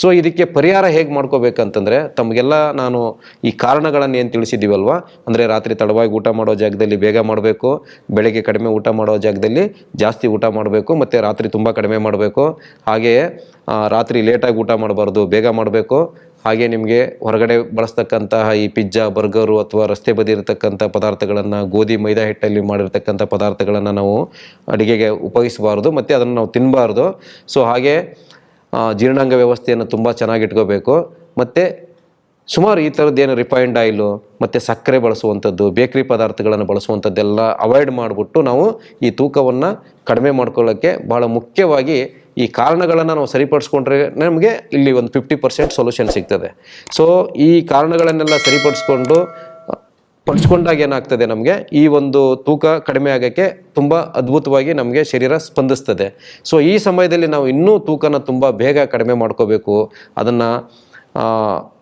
So ಇದಕ್ಕೆ ಪರಿಹಾರ ಹೇಗೆ ಮಾಡ್ಕೋಬೇಕಂತಂದರೆ ತಮಗೆಲ್ಲ ನಾನು ಈ ಕಾರಣಗಳನ್ನು ಏನು ತಿಳಿಸಿದ್ದೀವಲ್ವ ಅಂದರೆ ರಾತ್ರಿ ತಡವಾಗಿ ಊಟ ಮಾಡೋ ಜಾಗದಲ್ಲಿ ಬೇಗ ಮಾಡಬೇಕು, ಬೆಳಗ್ಗೆ ಕಡಿಮೆ ಊಟ ಮಾಡೋ ಜಾಗದಲ್ಲಿ ಜಾಸ್ತಿ ಊಟ ಮಾಡಬೇಕು, ಮತ್ತು ರಾತ್ರಿ ತುಂಬ ಕಡಿಮೆ ಮಾಡಬೇಕು. ಹಾಗೆಯೇ ರಾತ್ರಿ ಲೇಟಾಗಿ ಊಟ ಮಾಡಬಾರ್ದು, ಬೇಗ ಮಾಡಬೇಕು. ಹಾಗೆ ನಿಮಗೆ ಹೊರಗಡೆ ಬಳಸ್ತಕ್ಕಂತಹ ಈ ಪಿಜ್ಜಾ, ಬರ್ಗರು ಅಥವಾ ರಸ್ತೆ ಬದಿ ಇರತಕ್ಕಂಥ ಪದಾರ್ಥಗಳನ್ನು, ಗೋಧಿ, ಮೈದಾ ಹಿಟ್ಟಲ್ಲಿ ಮಾಡಿರ್ತಕ್ಕಂಥ ಪದಾರ್ಥಗಳನ್ನು ನಾವು ಅಡುಗೆಗೆ ಉಪಯೋಗಿಸಬಾರ್ದು, ಮತ್ತು ಅದನ್ನು ನಾವು ತಿನ್ನಬಾರ್ದು ಸೊ ಹಾಗೆ ಜೀರ್ಣಾಂಗ ವ್ಯವಸ್ಥೆಯನ್ನು ತುಂಬ ಚೆನ್ನಾಗಿ ಇಟ್ಕೋಬೇಕು ಮತ್ತು ಸುಮಾರು ಈ ಥರದ್ದು ಏನು ರಿಫೈನ್ಡ್ ಆಯಿಲು, ಮತ್ತು ಸಕ್ಕರೆ ಬಳಸುವಂಥದ್ದು, ಬೇಕ್ರಿ ಪದಾರ್ಥಗಳನ್ನು ಬಳಸುವಂಥದ್ದೆಲ್ಲ ಅವಾಯ್ಡ್ ಮಾಡಿಬಿಟ್ಟು ನಾವು ಈ ತೂಕವನ್ನು ಕಡಿಮೆ ಮಾಡ್ಕೊಳ್ಳೋಕ್ಕೆ ಭಾಳ ಮುಖ್ಯವಾಗಿ ಈ ಕಾರಣಗಳನ್ನು ನಾವು ಸರಿಪಡಿಸ್ಕೊಂಡ್ರೆ ನಮಗೆ ಇಲ್ಲಿ ಒಂದು ಫಿಫ್ಟಿ ಪರ್ಸೆಂಟ್ ಸೊಲ್ಯೂಷನ್ ಸಿಗ್ತದೆ. ಸೊ ಈ ಕಾರಣಗಳನ್ನೆಲ್ಲ ಸರಿಪಡಿಸ್ಕೊಂಡು ಪಡಿಸ್ಕೊಂಡಾಗ ಏನಾಗ್ತದೆ ನಮಗೆ? ಈ ಒಂದು ತೂಕ ಕಡಿಮೆ ಆಗೋಕ್ಕೆ ತುಂಬ ಅದ್ಭುತವಾಗಿ ನಮಗೆ ಶರೀರ ಸ್ಪಂದಿಸ್ತದೆ. ಸೊ ಈ ಸಮಯದಲ್ಲಿ ನಾವು ಇನ್ನೂ ತೂಕನ ತುಂಬ ಬೇಗ ಕಡಿಮೆ ಮಾಡ್ಕೋಬೇಕು. ಅದನ್ನು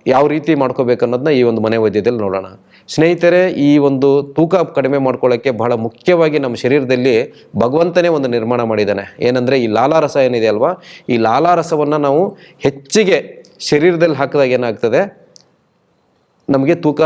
ಯಾವ ರೀತಿ ಮಾಡ್ಕೋಬೇಕು ಅನ್ನೋದನ್ನ ಈ ಒಂದು ಮನೆ ವೈದ್ಯದಲ್ಲಿ ನೋಡೋಣ. ಸ್ನೇಹಿತರೆ, ಈ ಒಂದು ತೂಕ ಕಡಿಮೆ ಮಾಡ್ಕೊಳ್ಳೋಕ್ಕೆ ಬಹಳ ಮುಖ್ಯವಾಗಿ ನಮ್ಮ ಶರೀರದಲ್ಲಿ ಭಗವಂತನೇ ಒಂದು ನಿರ್ಮಾಣ ಮಾಡಿದ್ದಾನೆ. ಏನಂದರೆ, ಈ ಲಾಲಾರಸ ಏನಿದೆ ಅಲ್ವಾ? ಈ ಲಾಲಾರಸವನ್ನು ನಾವು ಹೆಚ್ಚಿಗೆ ಶರೀರದಲ್ಲಿ ಹಾಕಿದಾಗ ಏನಾಗ್ತದೆ? ನಮಗೆ ತೂಕ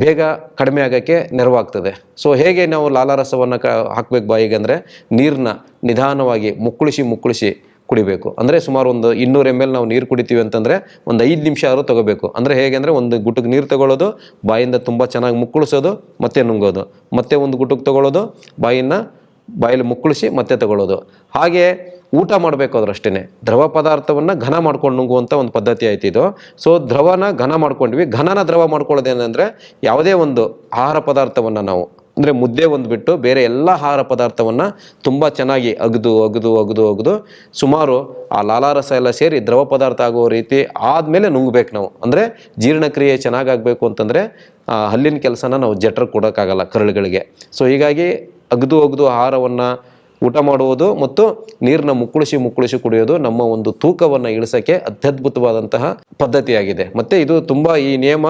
ಬೇಗ ಕಡಿಮೆ ಆಗೋಕ್ಕೆ ನೆರವಾಗ್ತದೆ. ಸೊ ಹೇಗೆ ನಾವು ಲಾಲಾರಸವನ್ನು ಕ ಹಾಕ್ಬೇಕು ಬಾಯಿಗೆ ಅಂದರೆ ನೀರನ್ನ ನಿಧಾನವಾಗಿ ಮುಕ್ಕುಳಿಸಿ ಮುಕ್ಕುಳಿಸಿ ಕುಡಿಬೇಕು. ಅಂದರೆ ಸುಮಾರು ಒಂದು ಇನ್ನೂರು ಎಂ ಎಲ್ ನಾವು ನೀರು ಕುಡಿತೀವಿ ಅಂತಂದರೆ ಒಂದು ಐದು ನಿಮಿಷ ಆದರೂ ತಗೋಬೇಕು. ಅಂದರೆ ಹೇಗೆ ಅಂದರೆ ಒಂದು ಗುಟುಕ್ ನೀರು ತಗೊಳ್ಳೋದು, ಬಾಯಿಂದ ತುಂಬ ಚೆನ್ನಾಗಿ ಮುಕ್ಕುಳಿಸೋದು, ಮತ್ತೆ ನುಂಗೋದು. ಮತ್ತೆ ಒಂದು ಗುಟುಕ್ ತಗೊಳ್ಳೋದು, ಬಾಯಿನ ಬಾಯಲ್ಲಿ ಮುಕ್ಕಳಿಸಿ ಮತ್ತೆ ತಗೊಳ್ಳೋದು. ಹಾಗೆ ಊಟ ಅಷ್ಟೇ ದ್ರವ ಪದಾರ್ಥವನ್ನು ಘನ ಮಾಡ್ಕೊಂಡು ನುಂಗುವಂಥ ಒಂದು ಪದ್ಧತಿ ಆಯ್ತು ಇದು. ಸೊ ದ್ರವನ ಘನ ಮಾಡ್ಕೊಂಡ್ವಿ. ಘನನ ದ್ರವ ಮಾಡ್ಕೊಳ್ಳೋದೇನೆಂದರೆ ಯಾವುದೇ ಒಂದು ಆಹಾರ ಪದಾರ್ಥವನ್ನು ನಾವು, ಅಂದರೆ ಮುದ್ದೆ ಒಂದು ಬಿಟ್ಟು ಬೇರೆ ಎಲ್ಲ ಆಹಾರ ಪದಾರ್ಥವನ್ನು ತುಂಬ ಚೆನ್ನಾಗಿ ಅಗದು ಅಗದು ಅಗದು ಅಗದು ಸುಮಾರು ಆ ಲಾಲಾರಸ ಎಲ್ಲ ಸೇರಿ ದ್ರವ ಪದಾರ್ಥ ಆಗೋ ರೀತಿ ಆದಮೇಲೆ ನುಂಗ್ಬೇಕು ನಾವು. ಅಂದರೆ ಜೀರ್ಣಕ್ರಿಯೆ ಚೆನ್ನಾಗಾಗಬೇಕು ಅಂತಂದರೆ ಹಲ್ಲಿನ ಕೆಲಸನ ನಾವು ಜಠರ್ ಕೊಡೋಕ್ಕಾಗಲ್ಲ ಕರಳುಗಳಿಗೆ. ಸೊ ಹೀಗಾಗಿ ಅಗದು ಅಗದು ಆಹಾರವನ್ನು ಊಟ ಮಾಡುವುದು ಮತ್ತು ನೀರನ್ನ ಮುಕ್ಕುಳಿಸಿ ಮುಕ್ಕುಳಿಸಿ ಕುಡಿಯೋದು ನಮ್ಮ ಒಂದು ತೂಕವನ್ನು ಇಳಿಸೋಕ್ಕೆ ಅತ್ಯದ್ಭುತವಾದಂತಹ ಪದ್ಧತಿಯಾಗಿದೆ. ಮತ್ತು ಇದು ತುಂಬ ಈ ನಿಯಮ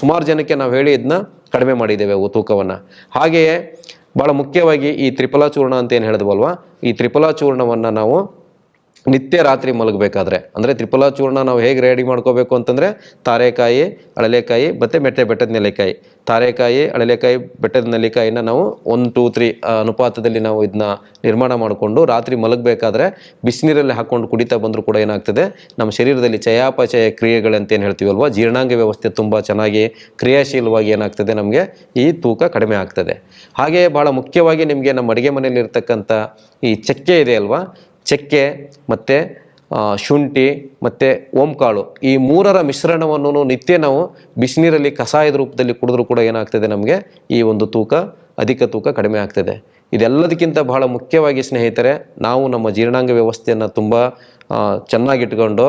ಸುಮಾರು ಜನಕ್ಕೆ ನಾವು ಹೇಳಿ ಇದನ್ನ ಕಡಿಮೆ ಮಾಡಿದ್ದೇವೆ ತೂಕವನ್ನು. ಹಾಗೆಯೇ ಭಾಳ ಮುಖ್ಯವಾಗಿ ಈ ತ್ರಿಫಲಾ ಚೂರ್ಣ ಅಂತ ಏನು ಹೇಳಿದ್ವಲ್ವ? ಈ ತ್ರಿಫಲಾ ಚೂರ್ಣವನ್ನು ನಾವು ನಿತ್ಯ ರಾತ್ರಿ ಮಲಗಬೇಕಾದ್ರೆ. ಅಂದರೆ ತ್ರಿಪುಲ ಚೂರ್ಣ ನಾವು ಹೇಗೆ ರೆಡಿ ಮಾಡ್ಕೋಬೇಕು ಅಂತಂದರೆ ತಾರೆಕಾಯಿ, ಅಳಲೆಕಾಯಿ ಮತ್ತು ಮೆಟ್ಟೆ ಬೆಟ್ಟದ ನೆಲೆಕಾಯಿ ತಾರೆಕಾಯಿ, ಅಳಲೆಕಾಯಿ, ಬೆಟ್ಟದ ನೆಲೆಕಾಯಿನ ನಾವು ಒನ್ ಟೂ ತ್ರೀ ಅನುಪಾತದಲ್ಲಿ ನಾವು ಇದನ್ನ ನಿರ್ಮಾಣ ಮಾಡಿಕೊಂಡು ರಾತ್ರಿ ಮಲಗಬೇಕಾದ್ರೆ ಬಿಸಿನೀರಲ್ಲಿ ಹಾಕ್ಕೊಂಡು ಕುಡಿತಾ ಬಂದರೂ ಕೂಡ ಏನಾಗ್ತದೆ? ನಮ್ಮ ಶರೀರದಲ್ಲಿ ಚಯಾಪಚಯ ಕ್ರಿಯೆಗಳಂತ ಏನು ಹೇಳ್ತೀವಲ್ವ? ಜೀರ್ಣಾಂಗ ವ್ಯವಸ್ಥೆ ತುಂಬ ಚೆನ್ನಾಗಿ ಕ್ರಿಯಾಶೀಲವಾಗಿ ಏನಾಗ್ತದೆ ನಮಗೆ? ಈ ತೂಕ ಕಡಿಮೆ ಆಗ್ತದೆ. ಹಾಗೆಯೇ ಭಾಳ ಮುಖ್ಯವಾಗಿ ನಿಮಗೆ ನಮ್ಮ ಅಡುಗೆ ಮನೆಯಲ್ಲಿ ಇರ್ತಕ್ಕಂಥ ಈ ಚಕ್ಕೆ ಇದೆ ಅಲ್ವಾ? ಚಕ್ಕೆ, ಮತ್ತು ಶುಂಠಿ, ಮತ್ತು, ಓಂಕಾಳು. ಈ ಮೂರರ ಮಿಶ್ರಣವನ್ನು ನಿತ್ಯ ನಾವು ಬಿಸಿನೀರಲ್ಲಿ ಕಷಾಯದ ರೂಪದಲ್ಲಿ ಕುಡಿದ್ರೂ ಕೂಡ ಏನಾಗ್ತದೆ ನಮಗೆ? ಈ ಒಂದು ತೂಕ ಅಧಿಕ ತೂಕ ಕಡಿಮೆ ಆಗ್ತದೆ. ಇದೆಲ್ಲದಕ್ಕಿಂತ ಬಹಳ ಮುಖ್ಯವಾಗಿ ಸ್ನೇಹಿತರೆ, ನಾವು ನಮ್ಮ ಜೀರ್ಣಾಂಗ ವ್ಯವಸ್ಥೆಯನ್ನು ತುಂಬ ಚೆನ್ನಾಗಿಟ್ಕೊಂಡು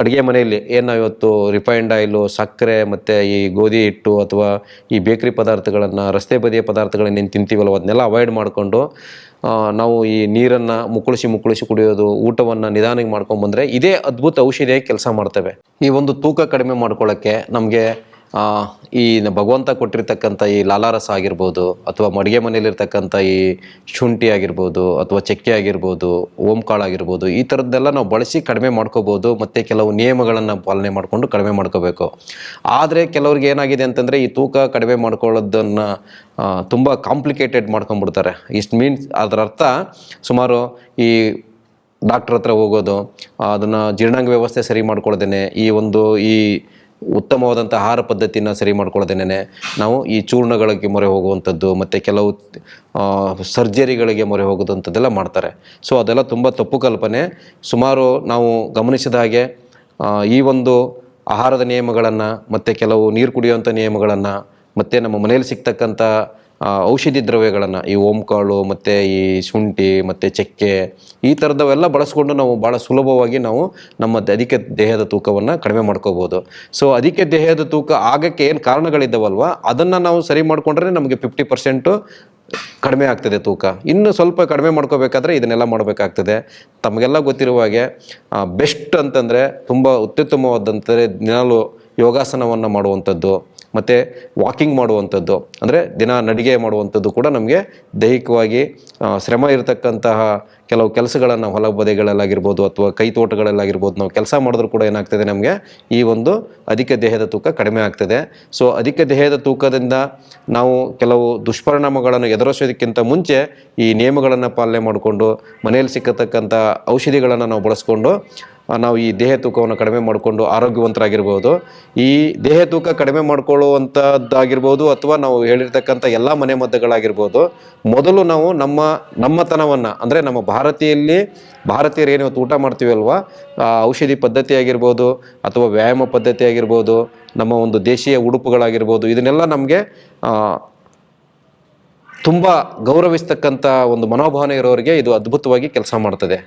ಅಡುಗೆ ಮನೆಯಲ್ಲಿ ಏನು ಇವತ್ತು ರಿಫೈನ್ಡ್ ಆಯಿಲು ಸಕ್ಕರೆ, ಮತ್ತು ಈ ಗೋಧಿ ಹಿಟ್ಟು ಅಥವಾ ಈ ಬೇಕ್ರಿ ಪದಾರ್ಥಗಳನ್ನು, ರಸ್ತೆ ಬದಿಯ ಪದಾರ್ಥಗಳನ್ನ ಏನು ತಿಂತೀವಲ್ಲ ಅದನ್ನೆಲ್ಲ ಅವಾಯ್ಡ್ ಮಾಡಿಕೊಂಡು ನಾವು ಈ ನೀರನ್ನು ಮುಕ್ಕಳಿಸಿ ಮುಕ್ಕಳಿಸಿ ಕುಡಿಯೋದು, ಊಟವನ್ನು ನಿಧಾನಕ್ಕೆ ಮಾಡ್ಕೊಂಡು ಬಂದರೆ ಇದೇ ಅದ್ಭುತ ಔಷಧಿಯಾಗಿ ಕೆಲಸ ಮಾಡ್ತೇವೆ. ಈ ಒಂದು ತೂಕ ಕಡಿಮೆ ಮಾಡ್ಕೊಳ್ಳೋಕ್ಕೆ ನಮಗೆ ಈ ಭಗವಂತ ಕೊಟ್ಟಿರ್ತಕ್ಕಂಥ ಈ ಲಾಲಾರಸ ಆಗಿರ್ಬೋದು, ಅಥವಾ ಮಡಿಗೆ ಮನೆಯಲ್ಲಿರ್ತಕ್ಕಂಥ ಈ ಶುಂಠಿ ಆಗಿರ್ಬೋದು, ಅಥವಾ ಚಕ್ಕೆ ಆಗಿರ್ಬೋದು, ಓಂಕಾಳು ಆಗಿರ್ಬೋದು, ಈ ಥರದ್ದೆಲ್ಲ ನಾವು ಬಳಸಿ ಕಡಿಮೆ ಮಾಡ್ಕೋಬೋದು, ಮತ್ತು ಕೆಲವು ನಿಯಮಗಳನ್ನು ಪಾಲನೆ ಮಾಡಿಕೊಂಡು ಕಡಿಮೆ ಮಾಡ್ಕೋಬೇಕು. ಆದರೆ ಕೆಲವ್ರಿಗೆ ಏನಾಗಿದೆ ಅಂತಂದರೆ, ಈ ತೂಕ ಕಡಿಮೆ ಮಾಡ್ಕೊಳ್ಳೋದನ್ನು ತುಂಬ ಕಾಂಪ್ಲಿಕೇಟೆಡ್ ಮಾಡ್ಕೊಂಬಿಡ್ತಾರೆ ಇಷ್ಟು ಮೀನ್ಸ್ ಅದರ ಅರ್ಥ, ಸುಮಾರು ಈ ಡಾಕ್ಟ್ರ್ ಹತ್ರ ಹೋಗೋದು, ಅದನ್ನು ಜೀರ್ಣಾಂಗ ವ್ಯವಸ್ಥೆ ಸರಿ ಮಾಡ್ಕೊಳ್ದೇನೆ ಈ ಒಂದು ಈ ಉತ್ತಮವಾದಂಥ ಆಹಾರ ಪದ್ಧತಿಯನ್ನು ಸರಿ ಮಾಡ್ಕೊಳ್ಳೋದೇನೆ ನಾವು ಈ ಚೂರ್ಣಗಳಿಗೆ ಮೊರೆ ಹೋಗುವಂಥದ್ದು, ಮತ್ತು ಕೆಲವು ಸರ್ಜರಿಗಳಿಗೆ ಮೊರೆ ಹೋಗೋದಂಥದ್ದೆಲ್ಲ ಮಾಡ್ತಾರೆ. ಸೊ, ಅದೆಲ್ಲ ತುಂಬ ತಪ್ಪು ಕಲ್ಪನೆ. ಸುಮಾರು ನಾವು ಗಮನಿಸಿದ ಹಾಗೆ ಈ ಒಂದು ಆಹಾರದ ನಿಯಮಗಳನ್ನು, ಮತ್ತು ಕೆಲವು ನೀರು ಕುಡಿಯುವಂಥ ನಿಯಮಗಳನ್ನು, ಮತ್ತು ನಮ್ಮ ಮನೆಯಲ್ಲಿ ಸಿಗ್ತಕ್ಕಂಥ ಔಷಧಿ ದ್ರವ್ಯಗಳನ್ನು, ಈ ಓಂಕಾಳು ಮತ್ತು ಈ ಶುಂಠಿ ಮತ್ತು ಚಕ್ಕೆ, ಈ ಥರದವೆಲ್ಲ ಬಳಸ್ಕೊಂಡು ನಾವು ಭಾಳ ಸುಲಭವಾಗಿ ನಾವು ನಮ್ಮ ಅಧಿಕ ದೇಹದ ತೂಕವನ್ನು ಕಡಿಮೆ ಮಾಡ್ಕೋಬೋದು. ಸೊ ಅಧಿಕ ದೇಹದ ತೂಕ ಆಗಕ್ಕೆ ಏನು ಕಾರಣಗಳಿದ್ದಾವಲ್ವ ಅದನ್ನು ನಾವು ಸರಿ ಮಾಡಿಕೊಂಡ್ರೆ ನಮಗೆ ಫಿಫ್ಟಿ ಪರ್ಸೆಂಟು ಕಡಿಮೆ ಆಗ್ತದೆ ತೂಕ. ಇನ್ನು ಸ್ವಲ್ಪ ಕಡಿಮೆ ಮಾಡ್ಕೋಬೇಕಾದ್ರೆ ಇದನ್ನೆಲ್ಲ ಮಾಡಬೇಕಾಗ್ತದೆ. ತಮಗೆಲ್ಲ ಗೊತ್ತಿರುವ ಹಾಗೆ ಬೆಸ್ಟ್ ಅಂತಂದರೆ ತುಂಬ ಅತ್ಯುತ್ತಮವಾದಂಥ ದಿನಾಲು ಯೋಗಾಸನವನ್ನು ಮಾಡುವಂಥದ್ದು, ಮತ್ತು ವಾಕಿಂಗ್ ಮಾಡುವಂಥದ್ದು, ಅಂದರೆ ದಿನ ನಡಿಗೆ ಮಾಡುವಂಥದ್ದು ಕೂಡ ನಮಗೆ ದೈಹಿಕವಾಗಿ ಶ್ರಮ ಇರತಕ್ಕಂತಹ ಕೆಲವು ಕೆಲಸಗಳನ್ನು ಹೊಲ ಬದೆಗಳಲ್ಲಾಗಿರ್ಬೋದು ಅಥವಾ ಕೈ ತೋಟಗಳಲ್ಲಾಗಿರ್ಬೋದು ನಾವು ಕೆಲಸ ಮಾಡಿದ್ರೂ ಕೂಡ ಏನಾಗ್ತದೆ ನಮಗೆ ಈ ಒಂದು ಅಧಿಕ ದೇಹದ ತೂಕ ಕಡಿಮೆ ಆಗ್ತದೆ. ಸೊ ಅಧಿಕ ದೇಹದ ತೂಕದಿಂದ ನಾವು ಕೆಲವು ದುಷ್ಪರಿಣಾಮಗಳನ್ನು ಎದುರಿಸೋದಕ್ಕಿಂತ ಮುಂಚೆ ಈ ನಿಯಮಗಳನ್ನು ಪಾಲನೆ ಮಾಡಿಕೊಂಡು ಮನೆಯಲ್ಲಿ ಸಿಕ್ಕತಕ್ಕಂಥ ಔಷಧಿಗಳನ್ನು ನಾವು ಬಳಸ್ಕೊಂಡು ನಾವು ಈ ದೇಹ ತೂಕವನ್ನು ಕಡಿಮೆ ಮಾಡಿಕೊಂಡು ಆರೋಗ್ಯವಂತರಾಗಿರ್ಬೋದು. ಈ ದೇಹ ತೂಕ ಕಡಿಮೆ ಮಾಡಿಕೊಳ್ಳುವಂಥದ್ದಾಗಿರ್ಬೋದು ಅಥವಾ ನಾವು ಹೇಳಿರ್ತಕ್ಕಂಥ ಎಲ್ಲ ಮನೆ ಮದ್ದುಗಳಾಗಿರ್ಬೋದು. ಮೊದಲು ನಾವು ನಮ್ಮ ನಮ್ಮತನವನ್ನು, ಅಂದರೆ ನಮ್ಮ ಭಾರತೀಯಲ್ಲಿ ಭಾರತೀಯರು ಏನು ಊಟ ಮಾಡ್ತೀವಲ್ವಾ ಔಷಧಿ ಪದ್ಧತಿ ಆಗಿರ್ಬೋದು ಅಥವಾ ವ್ಯಾಯಾಮ ಪದ್ಧತಿ ಆಗಿರ್ಬೋದು, ನಮ್ಮ ಒಂದು ದೇಶೀಯ ಉಡುಪುಗಳಾಗಿರ್ಬೋದು, ಇದನ್ನೆಲ್ಲ ನಮಗೆ ತುಂಬ ಗೌರವಿಸ್ತಕ್ಕಂಥ ಒಂದು ಮನೋಭಾವನೆ ಇರೋರಿಗೆ ಇದು ಅದ್ಭುತವಾಗಿ ಕೆಲಸ ಮಾಡ್ತದೆ.